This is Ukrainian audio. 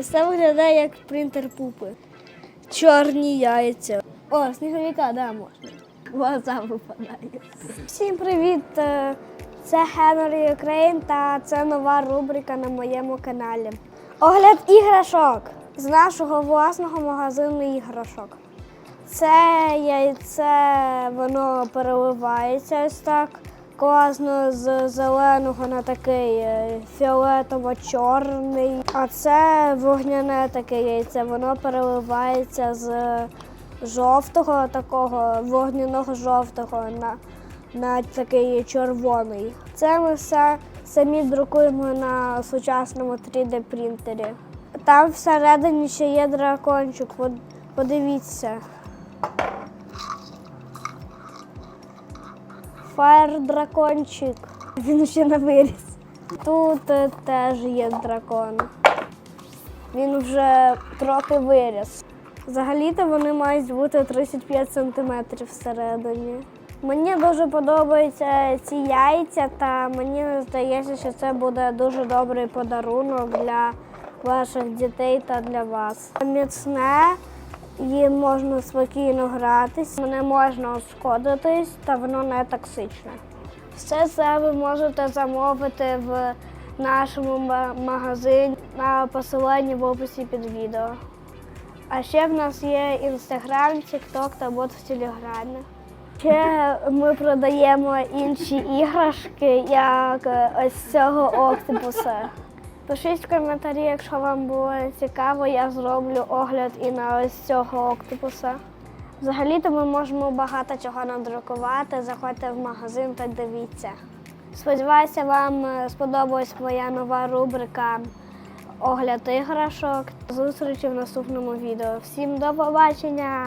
Це виглядає як принтер пупи. Чорні яйця. О, сніговика, да, можна. Глаза випадають. Всім привіт! е, Це Генрі Україн та це нова рубрика на моєму каналі. Огляд іграшок з нашого власного магазину іграшок. Це яйце, воно переливається ось так. Класно з зеленого на такий е, фіолетово-чорний. А це вогняне таке яйце, воно переливається з жовтого, такого вогняного жовтого на, на такий червоний. Це ми все самі друкуємо на сучасному 3D-принтері. Там всередині ще є дракончик, подивіться. Фаєр дракончик. Він ще не виріс. Тут е, теж є дракон. Він вже трохи виріс. Взагалі-то вони мають бути 35 сантиметрів всередині. Мені дуже подобаються ці яйця, та мені здається, що це буде дуже добрий подарунок для ваших дітей та для вас. Міцне, їм можна спокійно гратись, не можна ушкодитись, та воно не токсичне. Все це ви можете замовити в нашому магазині на посиланні в описі під відео. А ще в нас є інстаграм, тікток та бот в телеграмі. Ще ми продаємо інші іграшки, як е, ось цього октопуса. Пишіть в коментарі, якщо вам було цікаво, я зроблю огляд і на ось цього октопуса. Взагалі-то ми можемо багато чого надрукувати. Заходьте в магазин та дивіться. Сподіваюся, вам е, сподобалась моя нова рубрика Огляд іграшок. Зустрічі в наступному відео. Всім до побачення!